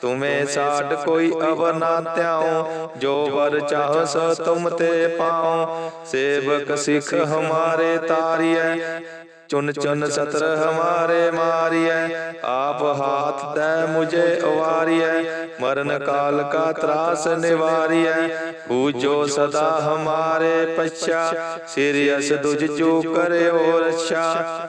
ਤੁਮੇ ਸਾਡ ਕੋਈ ਅਵਰ ਨਾ ਧਿਆਉ ਜੋ ਵਰ ਚਾਹ ਸੋ ਤੁਮ ਤੇ ਪਾਉ ਸੇਵਕ ਸਿੱਖ ਹਮਾਰੇ ਤਾਰੀਐ। ਚੁਨ ਚੁਨ ਸਤਰ ਹਮਾਰੇ ਮਾਰੀਐ। ਆਪ ਹਾਥ ਤੈ ਮੁਝੇ ਅਵਾਰੀਐ ਮਰਨ ਕਾਲ ਕਾ ਤਰਾਸ ਨਿਵਾਰੀਐ। ਪੂਜੋ ਸਦਾ ਹਮਾਰੇ ਪਛਾ। ਸਿਰ ਅਸ ਦੁਜ ਜੋ ਕਰਿਓ ਰਛਾ।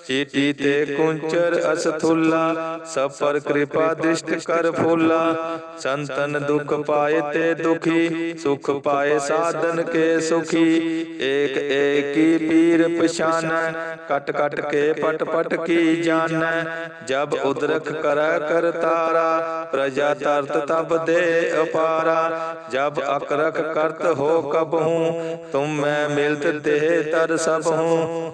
ਪਛਾਨਤ ਚੀਟੀ ਤੇ ਕੁੰਚਰ ਅਸਥੁੱਲਾ ਸਭ ਪਰ ਕਿਰਪਾ ਦ੍ਰਿਸ਼ਟ ਕਰ ਫੁੱਲਾ ਸੰਤਨ ਦੁਖ ਪਾਏ ਤੇ ਦੁਖੀ ਸੁਖ ਪਾਏ ਸਾਧਨ ਕੇ ਸੁਖੀ ਏਕ ਏਕੀ ਪੀਰ ਪਛਾਨੈ ਕਟ ਕਟ ਕੇ ਪਟ ਪਟ ਕੀ ਜਾਣੈ ਜਬ ਉਦਰਖ ਕਰੈ ਕਰਤਾਰਾ ਪ੍ਰਜਾ ਤਰਤ ਤਬ ਦੇ ਅਪਾਰਾ ਜਬ ਅਕਰਖ ਕਰਤ ਹੋ ਕਬ ਹੂੰ ਤੁਮ ਮੈਂ ਮਿਲਤ ਦੇਹ ਤਰ ਸਭ ਹੂੰ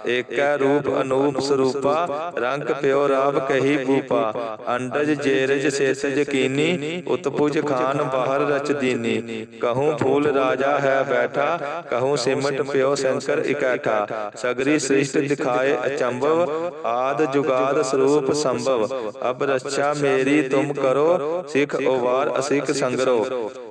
ਏਕੈ ਰੂਪ ਅਨੂਪ ਸਰੂਪਾ, ਰੰਗ ਪਿਓ ਰਾਵ ਕਹੀ ਭੂਪਾ, ਅੰਡਜ ਜੇਰਜ ਸੇਸਜ ਕੀਨੀ, ਉਤਪੁਜ ਖਾਨ ਬਾਹਰ ਰਚ ਦੀਨੀ। ਕਹੂੰ ਫੂਲ ਰਾਜਾ ਹੈ ਬੈਠਾ, ਕਹੂੰ ਸਿਮਟ ਪਿਓ ਸ਼ੰਕਰ ਇਕੈਠਾ। ਸਗਰੀ ਸ੍ਰਿਸ਼ਟ ਦਿਖਾਏ ਅਚੰਭਵ, ਆਦ ਜੁਗਾਦ ਸਰੂਪ ਸੰਭਵ। ਅਬ ਰੱਛਾ ਮੇਰੀ ਤੁਮ ਕਰੋ, ਸਿਖ ਓਵਾਰ ਅਸਿਕ ਸੰਗਰੋ।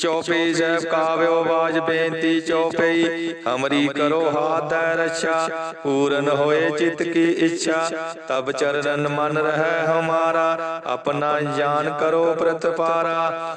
ਚੌਪਈ ਸਾਹਿਬ ਕਾਵਿਓ ਬਾਜ ਬੇਨਤੀ ਚੌਪਈ ਹਮਰੀ ਕਰੋ ਹਾਥ ਹੈ ਰੱਛਾ ਪੂਰਨ ਹੋਏ ਚਿਤ ਕੀ ਇੱਛਾ ਤਬ ਚਰਨ ਮਨ ਰਹਿ ਹਮਾਰਾ ਆਪਣਾ ਜਾਨ ਕਰੋ ਪ੍ਰਤਪਾਰਾ।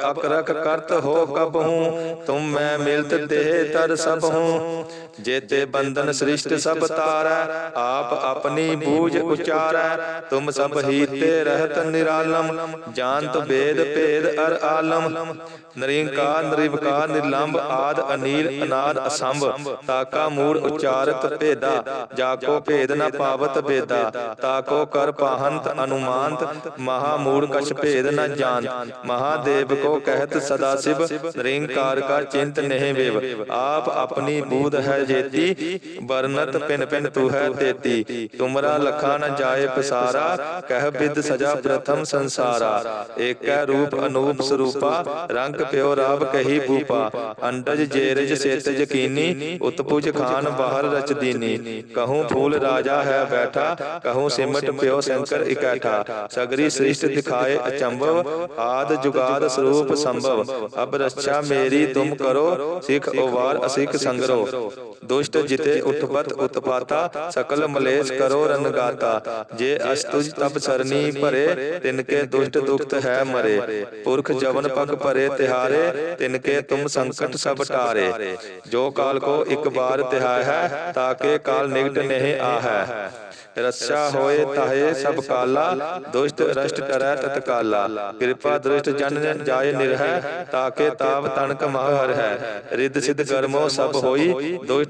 ਅਕਰਕ ਕਰਤ ਹੋ ਕਬ ਹੂੰ, ਤੁਮ ਮੈਂ ਮਿਲਤ ਦੇਹ ਤਰ ਸਭ ਹੂੰ। ਜੇਤੇ ਬੰਧਨ ਸ੍ਰਿਸ਼ਟ ਸਭ ਤਾਰੈ, ਆਪ ਆਪਣੀ ਬੂਝ ਉਚਾਰੈ। ਤੁਮ ਸਭ ਹੀ ਤੇ ਰਹਿਤ ਨਿਰਾਲਮ, ਜਾਣਤ ਵੇਦ ਭੇਦ ਅਰ ਆਲਮ। ਨਰਿੰਕਾਰ ਨਿਰਵਕਾਰ ਨਿਰਲੰਭ ਆਦ ਅਨੀਲ ਅਨਾਦ ਅਸੰਭ। ਤਾਕਾ ਮੂੜ ਉਚਾਰਤ ਭੇਦਾ ਜਾ ਕੋ ਭੇਦ ਨ ਪਾਵਤ ਬੇਦਾ। ਤਾਕੋ ਕਰ ਪਾਹੰਤ ਅਨੁਮਾਨਤ, ਮਹਾ ਮੂੜ ਕਛ ਭੇਦ ਨ ਜਾਣ ਮਹਾਦੇਵ ਕੋ ਕਹਿਤ ਸਦਾ ਸਿਵ ਨਿਰੰਕਾਰ ਕਾ ਚਿੰਤ ਨਹਿ ਵੇਵ ਆਪ ਆਪਣੀ ਬੂਧ ਹੈ ਜੇਤੀ ਵਰਨਤ ਪਿਨ ਪਿਨ ਤੂ ਹੈ ਤੇਤੀ ਤੁਮਰਾ ਲਖਾ ਨ ਜਾਏ ਪਸਾਰਾ ਕਹਿ ਬਿਦ ਸਜਾ ਪ੍ਰਥਮ ਸੰਸਾਰਾ ਏਕੈ ਰੂਪ ਅਨੂਪ ਸਰੂਪਾ ਰੰਗ ਪਿਓ ਰਾਬ ਕਹੀ ਭੂਪਾ ਅੰਡਜ ਜੇਰਜ ਸੇਤਜ ਕੀਨੀ ਉਤਪੁਜ ਖਾਨ ਬਾਹਰ ਰਚ ਦੀਨੀ ਕਹੂੰ ਫੂਲ ਰਾਜਾ ਹੈ ਬੈਠਾ ਕਹੂੰ ਸਿਮਟ ਪਿਓ ਸ਼ੰਕਰ ਇਕੈਠਾ ਸਗਰੀ ਸ੍ਰਿਸ਼ਟ ਦਿਖਾਏ ਅਚੰਭਵ ਆਦ ਜੁਗਾਦ ਸਰੂਪ ਸੰਭਵ। ਅਬ ਰੱਛਾ ਮੇਰੀ ਤੁਮ ਕਰੋ ਸਿੱਖ ਉਵਾਰ ਅਸਿੱਖ ਸੰਗਰੋ ਦੁਸ਼ਟ ਜਿਤੇ ਉਠਪਤ ਉਤਪਾਤਾ ਸਕਲ ਮਲੇਸ਼ ਕਰੋ ਰਨਗਾਤਾ ਜੇ ਅਸਤੁਜ ਤਬ ਸਰਨੀ ਭਰੇ ਤਿਨਕੇ ਦੁਸ਼ਟ ਦੁਖਤ ਹੈ ਮਰੇ। ਪੁਰਖ ਜਵਨ ਪਗ ਭਰੇ ਤਿਹਾਰੇ ਤਿਨਕੇ ਤੁਮ ਸੰਕਟ ਸਭ ਟਾਰੇ। ਜੋ ਕਾਲ ਕੋ ਇੱਕ ਬਾਰ ਤਿਹਾਇ ਹੈ ਤਾਕੇ ਕਾਲ ਨਿਕਟ ਨਹੀਂ ਆਹੈ। ਰੱਛਾ ਹੋਏ ਤਾਹੇ ਸਭ ਕਾਲਾ, ਦੁਸ਼ਟ ਰਸ਼ਟ ਕਰੈ ਤਤਕਾਲਾ ਕਿਰਪਾ ਦ੍ਰਿਸ਼ਟ ਜਨ ਜਾਏ ਨਿਰਹਿ ਤਾਕੇ ਤਾਪ ਤਨਕ ਮਹ ਹੈ ਰਿੱਧ ਸਿਧ ਕਰਮੋ ਸਭ ਹੋਈ, ਦੁਸ਼ਟ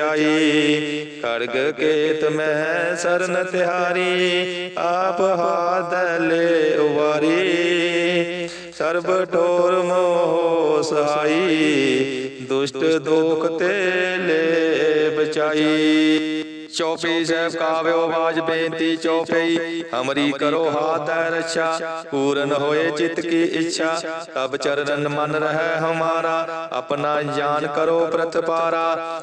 ਲੈ ਬਚਾਈ ਖੜਗ ਕੇਤ ਮੈਂ ਸਰਨ ਤਿਹਾਰੀ, ਆਪ ਹਾਥ ਉਵਾਰੀ। ਸਰਬ ਠੋਰ ਮੋਹ ਸਹਾਈ, ਦੁਸ਼ਟ ਦੋਖ ਤੇ ਲੈ ਬਚਾਈ। ਚੌਪਈ ਸਾਹਿਬ ਕਾਵਿਓ ਬਾਜ ਬੇਨਤੀ, ਚੌਪਈ ਹਮਰੀ ਕਰੋ ਹਾਥ ਹੈ ਪੂਰਨ ਹੋਏ ਚਿਤ ਕੀ ਇੱਛਾ। ਤਬ ਚਰਨ ਮਨ ਰਹਿ ਹਮਾਰਾ, ਆਪਣਾ ਜਾਨ ਕਰੋ ਪ੍ਰਤਪਾਰਾ।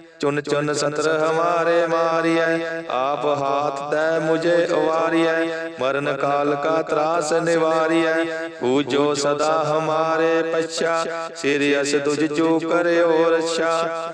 ਚੁਨ ਚੁਨ ਸਤਰ ਹਮਾਰੇ ਮਾਰਿਐ, ਆਪ ਹਾਥ ਤੈ ਮੁਝੇ ਉਵਾਰਿਐ, ਮਰਨ ਕਾਲ ਕਾ ਤਰਾਸ ਨਿਵਾਰਿਐ, ਪੂਜੋ ਸਦਾ ਹਮਾਰੇ ਪਛਾ, ਸਿਰ ਅਸ ਤੁਝ ਜੋ ਕਰਿਓ ਰੱਛਾ।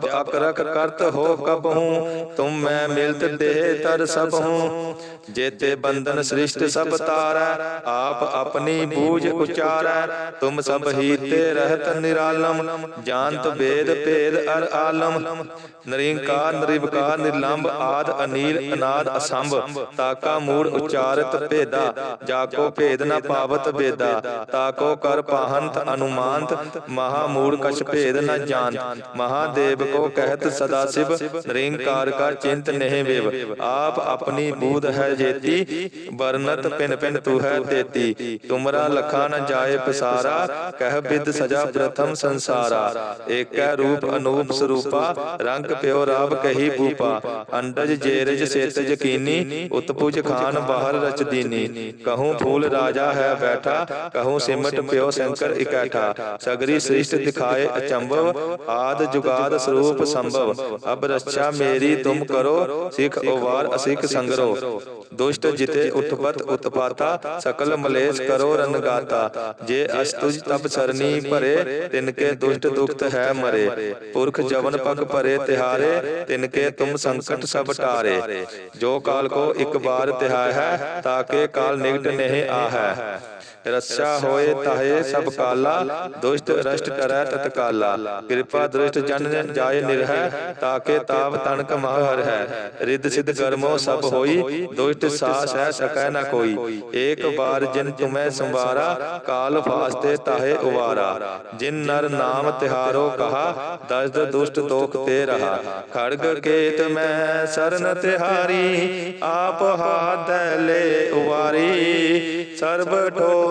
जब अकरक करत हो कब हूँ तुम मैं मिलत देह तर सब हूँ जेते बंधन सृष्ट सब तारा आप अपनी बूझ उचारा तुम सब ही ते रहत निरालम जानत वेद भेद अर आलम नरिंकार निरिवकार निर्लंब आद अनील अनाद असंभ ताका मूड उच्चारत भेदा जाको भेद न पावत बेदा ताको कर पाहंत अनुमानत महामूड कछ भेद न जान महादेव کو کہت سداسب رینکار کا چنت نہیں ویو۔ آپ اپنی بود ہے جیتی، برنت پن پن تو ہے دیتی تمرا لکھا نہ جائے پسارا، کہہ بد سجا پرتھم سنسارا۔ ایک روپ انوپ سروپا، رنگ پیو راب کہی بوپا انڈج جیرج سیتج کینی اتپوج خان باہر رچ دینی۔ کہوں پھول راجا ہے بیٹھا، کہوں سمٹ پیو سنکر اکیٹھا۔ سگری سرشت دکھائے اچمبو، آد جگاد سروپ ਰੂਪ ਸੰਭਵ। ਅਬ ਰਸਚਾ ਮੇਰੀ ਤੁਮ ਕਰੋ, ਸਿਖ ਉਵਾਰ ਅਸਿਖ ਸੰਗਰੋ। ਦੁਸ਼ਟ ਜਿਤੇ ਉਤਪਤ ਉਤਪਾਤਾ, ਸਕਲ ਮਲੇਸ਼ ਕਰੋ ਰਨਗਾਤਾ ਜੇ ਅਸਤੁਜ ਤਬ ਸਰਨੀ ਭਰੇ ਤਿਨ ਕੇ ਦੁਸ਼ਟ ਦੁਖਤ ਹੈ ਮਰੇ। ਪੁਰਖ ਜਵਨ ਪਗ ਭਰੇ ਤਿਹਾਰੇ ਤਿਨ ਕੇ ਤੁਮ ਸੰਕਟ ਸਭ ਟਾਰੇ। ਜੋ ਕਾਲ ਕੋ ਇੱਕ ਬਾਰ ਤਿਹਾ ਹੈ, ਤਾਂ ਕੇ ਕਾਲ ਨਿਕਟ ਨਹੀਂ ਆਹੈ। ਰੱਸਾ ਹੋਏ ਤਾਹੇ ਸਭ ਕਾਲਾ, ਦੁਸ਼ਟ ਰਸ਼ਟ ਕਰੈ ਤਤਕਾਲਾ ਕਿਰਪਾ ਦ੍ਰਿਸ਼ਟ ਜਨ ਜਾਏ ਨਿਰਹਿ, ਤਾਕੇ ਤਾਪ ਤਨਕ ਮਹਰ ਹੈ। ਰਿੱਧ ਸਿਧ ਕਰਮੋ ਸਭ ਹੋਈ, ਦੁਸ਼ਟ ਸਾ ਸਹਿ ਸਕੈ ਨਾ ਕੋਈ। ਏਕ ਬਾਰ ਜਿਨ ਤੁਮੈ ਸੰਵਾਰਾ, ਕਾਲ ਫਾਸਤੇ ਤਾਹੇ ਉਵਾਰਾ। ਜਿਨ ਨਰ ਨਾਮ ਤਿਹਾਰੋ ਕਹਾ, ਦਸਦ ਦੁਸ਼ਟ ਤੋਕ ਤੇ ਰਹਾ। ਖੜਗ ਕੇਤ ਮੈਂ ਸਰਨ ਤਿਹਾਰੀ, ਆਪ ਹਾਥ ਲੈ ਉਵਾਰੀ। ਸਰਬ ਢੋ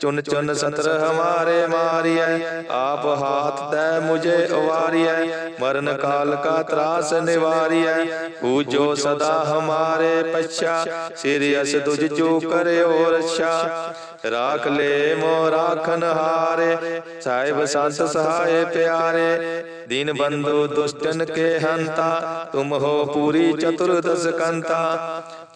ਚੁਨ ਚੁਨ ਸਤਰ ਹਮਾਰੇ ਮਾਰੀਐ। ਆਪ ਹਾਥ ਦੈ ਮੁਝੇ ਉਵਾਰੀਐ ਮਰਨ ਕਾਲ ਕਾ ਤਰਾਸ ਨਿਵਾਰੀਐ। ਪੂਜੋ ਸਦਾ ਹਮਾਰੇ ਪਛਾ। ਸਿਰ ਅਸ ਤੁਝ ਜੋ ਕਰਿਓ ਰਛਾ ਰਾਖ ਲੈ ਮੋ ਰਾਖਨ ਹਾਰੇ। ਸਾਹਿਬ ਸੰਤ ਸਹਾਏ ਪਿਆਰੇ। ਦੀਨ ਬੰਧੂ ਦੁਸ਼ਟਨ ਕੇ ਹੰਤਾ। ਤੁਮ ਹੋ ਪੂਰੀ ਚਤੁਰਦਸ ਕੰਤਾ।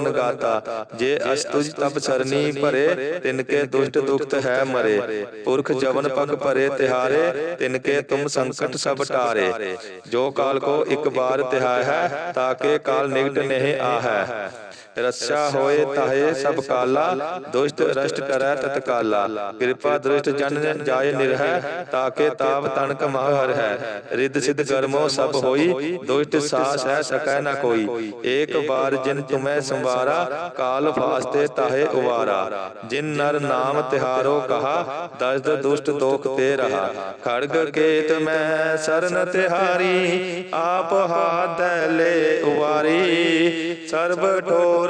ਰਨਗਾਤਾ ਜੇ ਅਸਤੁਜ ਤਬ ਸਰਨੀ ਭਰੇ, ਤਿਨਕੇ ਦੁਸ਼ਟ ਦੁਖਤ ਹੈ ਮਰੇ। ਪੁਰਖ ਜਵਨ ਪਗ ਭਰੇ ਤਿਹਾਰੇ, ਤਿਨਕੇ ਤੁਮ ਸੰਕਟ ਸਭ ਟਾਰੇ। ਜੋ ਕਾਲ ਕੋ ਇੱਕ ਬਾਰ ਤਿਹਾਇ ਹੈ ਤਾਕੇ ਕਾਲ ਨਿਕਟ ਨਹੀਂ ਆਹੈ। ਰੱਛਾ ਹੋਏ ਤਾਹੇ ਸਭ ਕਾਲਾ, ਦੁਸ਼ਟ ਰਸ਼ਟ ਕਰੈ ਤਤਕਾਲਾ ਕਿਰਪਾ ਦ੍ਰਿਸ਼ਟ ਜਨ ਜਾਏ ਨਿਰਹਿ, ਤਾਕੇ ਤਾਪ ਤਨਕ ਮਹ ਹੈ ਰਿੱਧ ਸਿਧ ਕਰਮੋ ਸਭ ਹੋਈ, ਦੁਸ਼ਟ ਸਾਸ ਹੈ ਸਕੈ ਨ ਕੋਈ। ਏਕ ਬਾਰ ਜਿਨ ਤੁਮੈ ਸੰਵਾਰਾ, ਕਾਲ ਫਾਸਤੇ ਤਾਹੇ ਉਵਾਰਾ। ਜਿਨ ਨਰ ਨਾਮ ਤਿਹਾਰੋ ਕਹਾ, ਦਸਦ ਦੁਸ਼ਟ ਦੋਖ ਤੇ ਰਹਾ। ਖੜਗ ਕੇਤ ਮੈਂ ਸਰਨ ਤਿਹਾਰੀ, ਆਪ ਹਾਥ ਲੈ ਉਵਾਰੀ। ਸਰਬ ਠੋਰ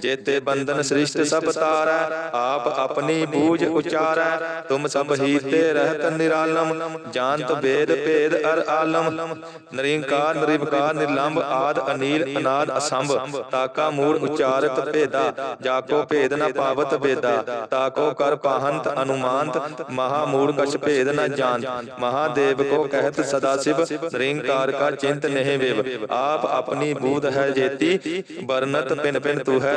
ਜੇਤੇ ਬੰਧਨ ਸ੍ਰਿਸ਼ਟ ਸਭ ਤਾਰੈ ਆਪ ਆਪਣੀ ਬੂਝ ਉਚਾਰੈ ਤੁਮ ਸਭ ਹੀ ਤੇ ਰਹਿਤ ਨਿਰਾਲਮ ਜਾਣਤ ਵੇਦ ਭੇਦ ਅਰ ਆਲਮ। ਨਰਿੰਕਾਰ ਨਿਰਵਕਾਰ ਨਿਰਲੰਭ ਆਦ ਅਨੀਲ ਅਨਾਦ ਅਸੰਭ। ਤਾਕਾ ਮੂੜ ਉਚਾਰਤ ਭੇਦਾ ਜਾਕੋ ਭੇਦ ਨ ਪਾਵਤ ਵੇਦਾ ਤਾਕੋ ਕਰ ਪਾਹੰਤ ਅਨੁਮਾਨਤ ਮਹਾ ਮੂੜ ਕਛ ਭੇਦ ਨ ਜਾਣ ਮਹਾਦੇਵ ਕੋ ਕਹਿਤ ਸਦਾ ਸਿਵ ਨਿਰੰਕਾਰ ਕਾ ਚਿੰਤ ਨਹਿ ਵਿਵ। ਆਪ ਆਪਣੀ ਬੂਧ ਹੈ ਜੇਤੀ ਬਰਨਤ ਪਿਨ ਪਿਨ ਤੂ ਹੈ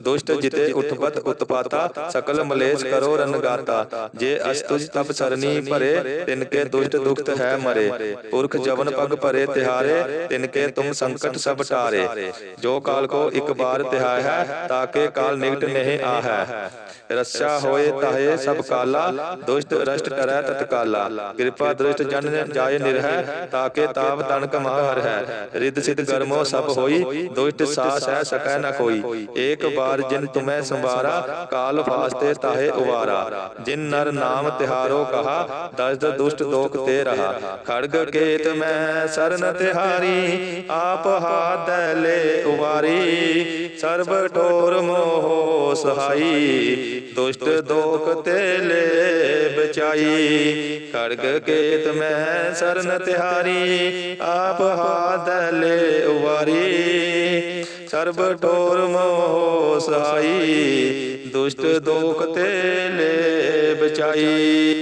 ਦੁਸ਼ਟ ਜਿਤੇ ਉਤਪਤ ਉਤਪਾਤਾ ਸਕਲ ਮਲੇਸ਼ ਕਰੋ ਰਨਗਾਤਾ ਜੇ ਅਸਤੁਜ ਤਪ ਸਰਨੀ ਭਰੇ ਤਿਨ ਕੇ ਦੁਸ਼ਟ ਦੁਖਤ ਹੈ ਮਰੇ। ਪੁਰਖ ਜਵਨ ਪਗ ਭਰੇ ਤਿਹਾਰੇ ਤਿਨ ਕੇ ਤੁਮ ਸੰਕਟ ਸਭ ਟਾਰੇ। ਜੋ ਕਾਲ ਕੋ ਇੱਕ ਬਾਰ ਤਿਹਾਇ ਹੈ ਤਾਕੇ ਕਾਲ ਨਿਕਟ ਨਹੀਂ ਆ ਹੈ ਰੱਛਾ ਹੋਏ ਤਾਹੇ ਸਭ ਕਾਲਾ ਦੁਸ਼ਟ ਰਸ਼ਟ ਕਰੈ ਤਤਕਾਲਾ ਕਿਰਪਾ ਦ੍ਰਿਸ਼ਟ ਜਨ ਜਾਏ ਨਿਰਹਿ ਤਾਕੇ ਤਾਪ ਤਨਕ ਮਹਰ ਹੈ ਰਿੱਧ ਸਿਧ ਗਰਮੋ ਸਭ ਹੋਈ ਦੁਸ਼ਟ ਸਾਸ ਹੈ ਸਕੈ ਨ ਕੋਈ ਏਕ ਬਾਰ ਜਿਨ ਤੁਮੈ ਸੰਵਾਰਾ ਕਾਲ ਫਾਸਤੇ ਤਾਹੇ ਉਵਾਰਾ। ਜਿਨ ਨਰ ਨਾਮ ਤਿਹਾਰੋ ਕਹਾ, ਦਸਦ ਦੁਸ਼ਟ ਦੋਖ ਤੇ ਰਹਾ। ਖੜਗ ਕੇਤ ਮੈਂ ਸਰਨ ਤਿਹਾਰੀ, ਆਪ ਹਾਥ ਲੈ ਉਵਾਰੀ। ਸਰਬ ਠੋਰ ਮੋਹ ਸਹਾਈ, ਦੁਸ਼ਟ ਦੋਖ ਤੇ ਲੈ ਬਚਾਈ। ਖੜਗ ਕੇਤ ਮੈਂ ਸਰਨ ਤਿਹਾਰੀ, ਆਪ ਹਾਦੈ ਲੈ ਉਵਾਰੀ। ਸਰਬ ਠੋਰ ਮੋਹ ਸਹਾਈ ਦੁਸ਼ਟ ਦੋਖ ਤੇ ਲੈ ਬਚਾਈ